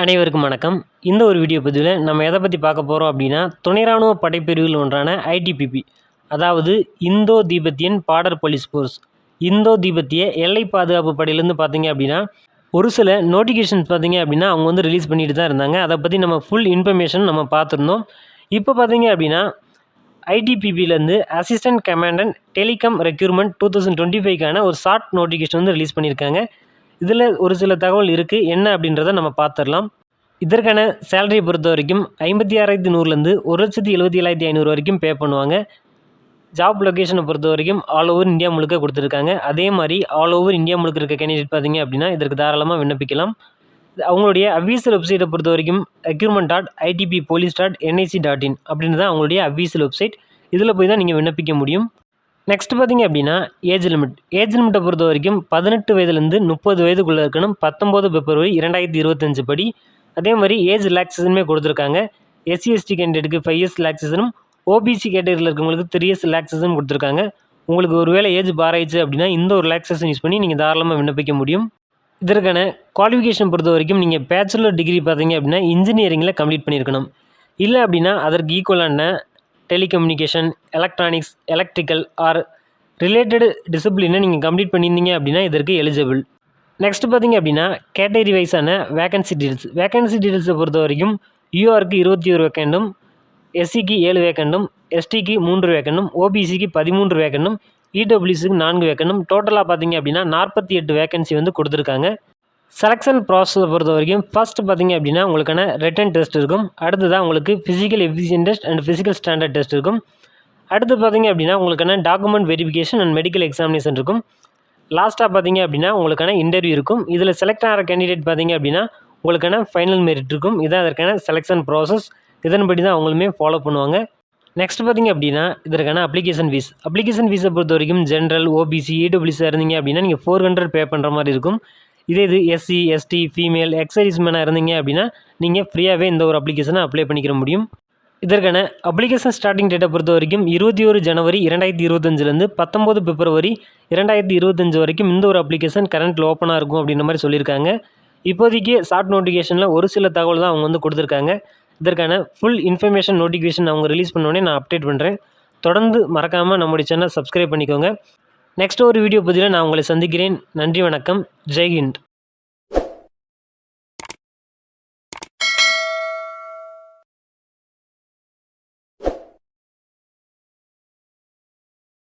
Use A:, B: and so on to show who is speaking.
A: அனைவருக்கும் வணக்கம். இந்த ஒரு வீடியோ பதிவில் நம்ம எதை பற்றி பார்க்க போகிறோம் அப்படின்னா துணை ராணுவ படைப்பிரிவில் ஒன்றான ஐடிபிபி அதாவது Indo Tibetan border police force Indo தீபத்திய எல்லை பாதுகாப்பு படையிலேருந்து பார்த்தீங்க அப்படின்னா ஒரு சில நோட்டிஃபிகேஷன்ஸ் பார்த்தீங்க அப்படின்னா அவங்க வந்து ரிலீஸ் பண்ணிட்டு தான் இருந்தாங்க. அதை பற்றி நம்ம ஃபுல் இன்ஃபர்மேஷன் நம்ம பார்த்துருந்தோம். இப்போ பார்த்தீங்க அப்படின்னா ஐடிபிபிலேருந்து assistant commandant telecom requirement two thousand twenty ஃபைவ்க்கான ஒரு ஷார்ட் நோட்டிஃபிகேஷன் வந்து ரிலீஸ் பண்ணியிருக்காங்க. இதில் ஒரு சில தகவல் இருக்குது. என்ன அப்படின்றத நம்ம பார்த்துடலாம். இதற்கான சேலரியை பொறுத்த வரைக்கும் ஐம்பத்தி ஆறாயிரத்தி நூறுலேருந்து ஒரு லட்சத்தி எழுபத்தி ஏழாயிரத்தி ஐநூறு வரைக்கும் பே பண்ணுவாங்க. ஜாப் லொக்கேஷனை பொறுத்த வரைக்கும் ஆல் ஓவர் இந்தியா முழுக்க கொடுத்துருக்காங்க. அதே மாதிரி ஆல் ஓவர் இந்தியா முழுக்க இருக்க கேண்டிடேட் பார்த்தீங்க அப்படின்னா இதற்கு தாராளமாக விண்ணப்பிக்கலாம். அவங்களுடைய அஃபீஷியல் வெப்சைட்டை பொறுத்த வரைக்கும் requirement dot ITB police dot NIC dot in அப்படின்னு தான் அவங்களுடைய அஃபீஷியல் வெப்சைட் இதில் போய் தான் நீங்கள் விண்ணப்பிக்க முடியும். நெக்ஸ்ட் பார்த்தீங்க அப்படின்னா ஏஜ் லிமிட் ஏஜ் லிமிட்டை பொறுத்த வரைக்கும் பதினெட்டு வயதுலேருந்து முப்பது வயதுக்குள்ளே இருக்கணும். பத்தொம்போது பிப்ரவரி இரண்டாயிரத்தி இருபத்தஞ்சு படி. அதே மாதிரி ஏஜ் ரிலாக்ஸேஷனுமே கொடுத்துருக்காங்க. எஸ்சி எஸ்டி கேண்டிடேட்டுக்கு ஃபைவ் இயர்ஸ் ரிலாக்ஸேஷனும் ஓபிசி கேட்டகரியில் இருக்கவங்களுக்கு த்ரீ இயர்ஸ் ரிலாக்ஸேஷன் கொடுத்துருக்காங்க. உங்களுக்கு ஒரு வேளை ஏஜ் பாராயிடுச்சு அப்படின்னா இந்த ஒரு ரிலாக்ஸேஷன் யூஸ் பண்ணி நீங்கள் தாராளமாக விண்ணப்பிக்க முடியும். இதற்கான குவாலிஃபிகேஷன் பொறுத்த வரைக்கும் நீங்கள் பேச்சுலர் டிகிரி பார்த்தீங்க அப்படின்னா இன்ஜினியரிங்கில் கம்ப்ளீட் பண்ணியிருக்கணும். இல்லை அப்படின்னா அதற்கு ஈக்குவலான telecommunication electronics electrical or related டிசிப்ளினை நீங்கள் கம்ப்ளீட் பண்ணியிருந்தீங்க அப்படின்னா இதற்கு எலிஜிபிள். நெக்ஸ்ட் பார்த்தீங்க அப்படின்னா கேட்டகரி வைஸான வேகன்சி டீட்டெயில்ஸ் வேகன்சி டீட்டெயில்ஸை பொறுத்த வரைக்கும் யூஆருக்கு இருபத்தி ஒரு வேக்கண்டும் எஸ்சிக்கு ஏழு வேக்கண்டும் எஸ்டிக்கு மூன்று வேக்கண்டும் ஓபிசிக்கு பதிமூன்று வேக்கண்டும் இடபிள்யூசிக்கு நான்கு வேக்கண்டும் டோட்டலாக பார்த்தீங்க அப்படின்னா நாற்பத்தி எட்டு வேக்கன்சி வந்து கொடுத்துருக்காங்க. செலெக்ஷன் ப்ராசஸை பொறுத்த வரைக்கும் ஃபஸ்ட்டு பார்த்தீங்க அப்படின்னா உங்களுக்கான ரிட்டன் டெஸ்ட் இருக்கும். அடுத்ததாக உங்களுக்கு physical efficiency test and physical standard test இருக்கும். அடுத்து பார்த்தீங்க அப்படின்னா உங்களுக்கான document verification and medical examination இருக்கும். லாஸ்ட்டாக பார்த்தீங்க அப்படின்னா உங்களுக்கான இன்டர்வியூ இருக்கும். இதில் செலக்ட் ஆகிற கேண்டிடேட் பார்த்திங்க அப்படின்னா உங்களுக்கான ஃபைனல் மெரிட் இருக்கும். இதான் அதற்கான செலெக்ஷன் ப்ராசஸ் இதன்படி தான் அவங்களுமே ஃபாலோ பண்ணுவாங்க. நெக்ஸ்ட் பார்த்தீங்க அப்படின்னா இதற்கான அப்ளிகேஷன் ஃபீஸ் அப்ளிகேஷன் ஃபீஸை பொறுத்த வரைக்கும் ஜென்ரல் ஓபிசி இடபிள்யூசி இருந்தீங்க அப்படின்னா நீங்கள் ஃபோர் ஹண்ட்ரட் பே பண்ணுற மாதிரி இருக்கும். இதே இது எஸ்சி எஸ்டி ஃபீமேல் எக்ஸைஸ் மேனாக இருந்தீங்க அப்படின்னா நீங்கள் ஃப்ரீயாகவே இந்த ஒரு அப்ளிகேஷனை அப்ளை பண்ணிக்கிற முடியும். இதற்கான அப்ளிகேஷன் ஸ்டார்டிங் டேட்டை பொறுத்த வரைக்கும் இருபத்தி ஒரு ஜனவரி இரண்டாயிரத்தி இருபத்தஞ்சிலேருந்து பத்தொம்போது பிப்ரவரி இரண்டாயிரத்தி இருபத்தஞ்சு வரைக்கும் இந்த ஒரு அப்ளிகேஷன் கரண்ட்டில் ஓப்பனாக இருக்கும் அப்படின்ற மாதிரி சொல்லியிருக்காங்க. இப்போதைக்கு ஷார்ட் நோட்டிஃபிகேஷனில் ஒரு சில தகவல் தான் அவங்க வந்து கொடுத்துருக்காங்க. இதற்கான ஃபுல் இன்ஃபர்மேஷன் நோட்டிஃபிகேஷன் அவங்க ரிலீஸ் பண்ணோடனே நான் அப்டேட் பண்ணுறேன் தொடர்ந்து மறக்காமல் நம்முடைய சேனல் சப்ஸ்கிரைப் பண்ணிக்கோங்க. நெக்ஸ்ட் ஒரு வீடியோ பதிவில் நான் உங்களை சந்திக்கிறேன். நன்றி வணக்கம். ஜெய்ஹிந்த்.